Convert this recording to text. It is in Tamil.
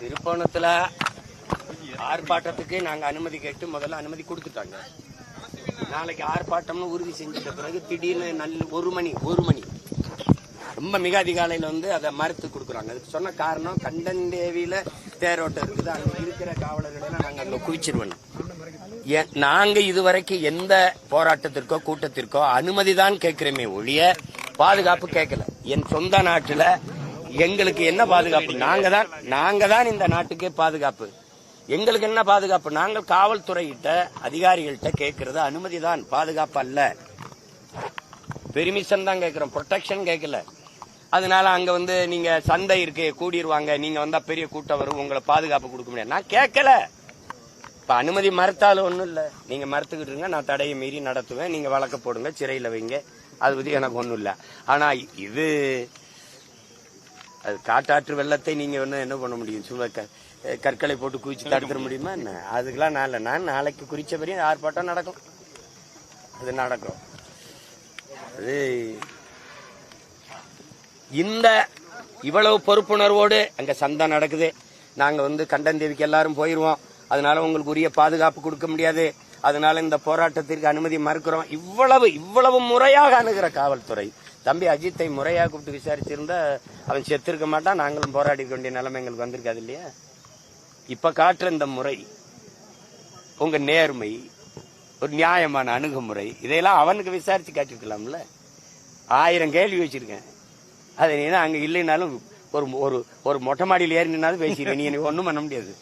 திருப்போணத்துல ஆர்ப்பாட்டத்துக்கு நாங்க அனுமதி கேட்டு முதல்ல அனுமதி கொடுத்துட்டாங்க. நாளைக்கு ஆர்ப்பாட்டம்னு உறுதி செஞ்சிட்ட பிறகு திடீர்னு நல்ல ஒரு மணி ஒரு மணி. ரொம்ப மிக அதிகாலையில வந்து அதை மறுத்து கொடுக்குறாங்க. அதுக்கு சொன்ன காரணம் கண்டன்தேவியில தேரோட்டம் இருக்குது. அங்க இருக்கிற காவலர்களை நாங்கள் நாங்க அங்க குவிச்சிருவோம். நாங்க இதுவரைக்கும் எந்த போராட்டத்திற்கோ கூட்டத்திற்கோ அனுமதி தான் கேட்கிறோமே ஒழிய பாதுகாப்பு கேட்கல. என் சொந்த நாட்டுல எங்களுக்கு என்ன பாதுகாப்பு? நாங்க தான் நாங்க தான் இந்த நாட்டுக்கே பாதுகாப்பு. எங்களுக்கு என்ன பாதுகாப்பு? நாங்கள் காவல்துறையிட்ட அதிகாரிகள்கிட்ட கேட்கறது அனுமதி தான் பாதுகாப்பு அல்ல. பெர்மிஷன் தான் கேட்கிறோம். ப்ரொடெக்ஷன் கேட்கல. அதனால அங்க வந்து நீங்க சந்தை இருக்கு கூடிருவாங்க. நீங்க வந்தா பெரிய கூட்டம் வரும். உங்களை பாதுகாப்பு கொடுக்க முடியாது. நான் கேட்கல. இப்ப அனுமதி மறுத்தாலும் ஒண்ணும் இல்ல. நீங்க மறுத்துக்கிட்டு இருங்க. நான் தடையை மீறி நடத்துவேன். நீங்க வழக்க போடுங்க. சிறையில வைங்க. அது பத்தி எனக்கு ஒண்ணும் இல்ல. ஆனா இது அது காட்டாற்று வெள்ளத்தை நீங்க என்ன பண்ண முடியும்? சும்மா க- கற்களை போட்டு குவிச்சு தடுத்துட முடியுமா. என்ன? அதுக்கெல்லாம் நான் இல்ல. நான் நாளைக்கு குறிச்சபடி ஆர்ப்பாட்டம் நடக்கும். அது நடக்கும். அது இந்த இவ்வளவு பொறுப்புணர்வோடு அங்க சந்தை நடக்குது. நாங்க வந்து கண்டன்தேவிக்கு எல்லாரும் போயிருவோம். அதனால உங்களுக்கு உரிய பாதுகாப்பு கொடுக்க முடியாது. அதனால இந்த போராட்டத்திற்கு அனுமதி மறுக்கிறோம். இவ்வளவு இவ்வளவு முறையாக அணுகிற காவல்துறை தம்பி அஜித்தை முறையாக கூப்பிட்டு விசாரிச்சிருந்தா அவன் செத்திருக்க மாட்டான். நாங்களும் போராடி வேண்டிய நிலைமை எங்களுக்கு வந்திருக்காது இல்லையா? இப்போ காட்டுற இந்த முறை உங்க நேர்மை ஒரு நியாயமான அணுகுமுறை இதையெல்லாம் அவனுக்கு விசாரிச்சு காட்டிருக்கலாம்ல ஆயிரம் கேள்வி வச்சிருக்கேன். அது நீ அங்க இல்லைனாலும் ஒரு ஒரு ஒரு மொட்டை மாடியில் ஏறினாலும் நின்னாலும் பேசிடுவேன் நீ எனக்கு ஒன்றும் பண்ண முடியாது.